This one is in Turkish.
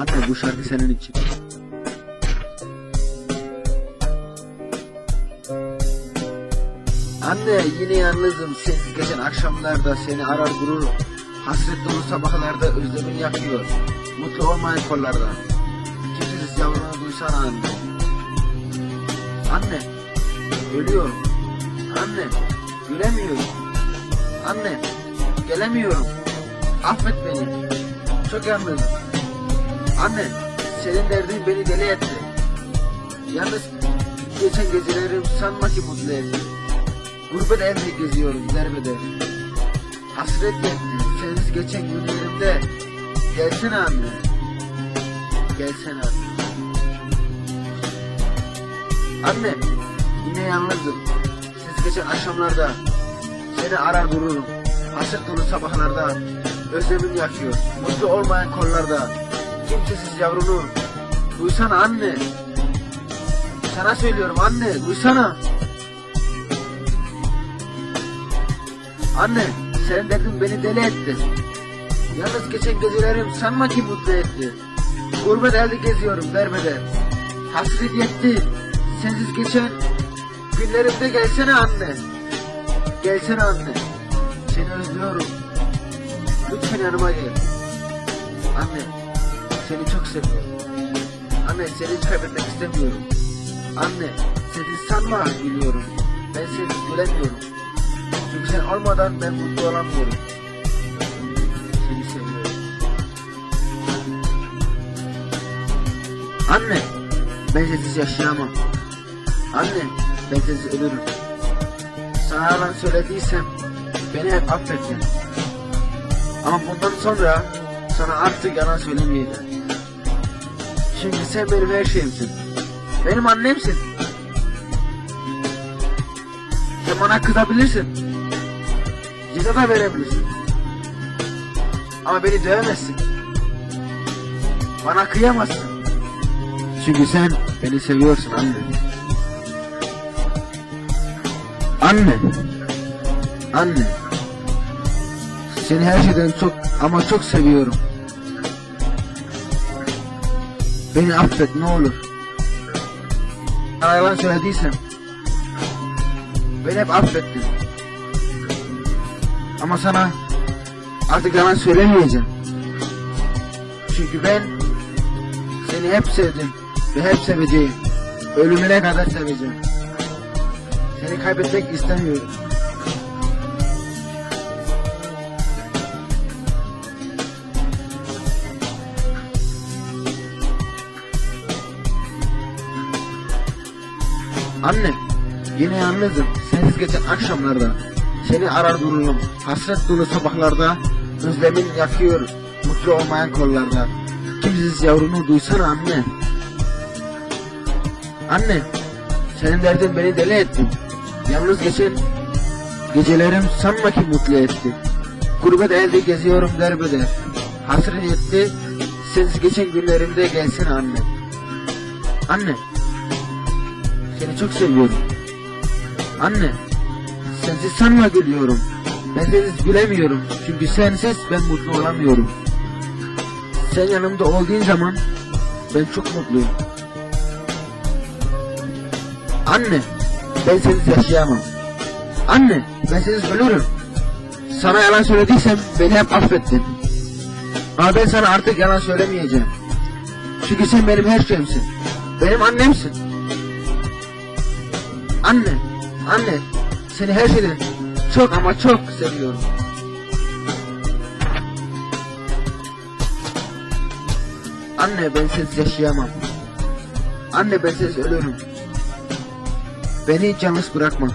Anne bu şarkı senin için. Anne yine yalnızım sensiz geçen akşamlarda seni arar dururum. Hasret dolu sabahlarda özlemin yakıyor. Mutlu olmayan kollarda. Kimsesiz yavrunu duysana anne. Anne ölüyorum. Anne gülemiyorum. Anne gelemiyorum. Affet beni. Çok yalnızım. Anne senin derdin beni deli etti. Yalnız geçen gecelerim sanma ki mutlu etti. Gurbet evde geziyorum derbeder. Hasret yetti sensiz geçen günlerimde. Gelsene anne. Gelsene anne. Anne yine yalnızım. Siz geçen akşamlarda seni arar dururum. Hasret dolu sabahlarda özlemim yakıyor. Mutlu olmayan kollarda kimsesiz yavrunu duysana anne. Sana söylüyorum anne duysana. Anne senin derdin beni deli etti. Yalnız geçen gecelerim sanma ki mutlu etti. Gurbet elde geziyorum derbeder. Hasret yetti. Sensiz geçen günlerimde gelsene anne. Gelsene anne. Seni özlüyorum. Lütfen yanıma gel. Anne seni çok seviyorum. Anne seni kaybetmek istemiyorum. Anne seni sanma biliyorum. Ben seni gülemiyorum. Çünkü sen olmadan ben mutlu olamıyorum. Seni seviyorum. Anne, ben sensiz yaşayamam. Anne, ben sensiz ölürüm. Sana yalan söylediysem beni hep affet. Ama bundan sonra sana artık yalan söylemeyeceğim. Çünkü sen benim her şeyimsin. Benim annemsin. Sen bana kızabilirsin. Ceza da verebilirsin. Ama beni dövemezsin. Bana kıyamazsın. Çünkü sen beni seviyorsun anne. Anne. Anne. Seni her şeyden çok ama çok seviyorum. Beni affet ne olur. Sana söylediysem beni hep affettin. Ama sana artık yalan söylemeyeceğim. Çünkü ben seni hep sevdim ve hep seveceğim. Ölümüne kadar seveceğim. Seni kaybetmek istemiyorum. Anne, yine yalnızım. Sensiz geçen akşamlarda seni arar dururum. Hasret dolu sabahlarda özlemin yakıyor. Mutlu olmayan kollarda. Kimsiz yavrunu duysana anne. Anne, senin derdin beni deli etti. Yalnız geçen gecelerim sanma ki mutlu etti. Gurbet elde geziyorum derbeder. Hasret etti. Sensiz geçen günlerimde gelsin anne. Anne, seni çok seviyorum. Anne, sensiz sanma gülüyorum. Ben sensiz gülemiyorum. Çünkü sensiz ben mutlu olamıyorum. Sen yanımda olduğun zaman ben çok mutluyum. Anne, ben sensiz yaşayamam. Anne, ben sensiz ölürüm. Sana yalan söylediysem beni hep affettin. Ama ben sana artık yalan söylemeyeceğim. Çünkü sen benim her şeyimsin. Benim annemsin. Anne, anne, seni her şeyden çok ama çok seviyorum. Anne ben sensiz yaşayamam. Anne ben sensiz ölürüm. Beni yalnız bırakma.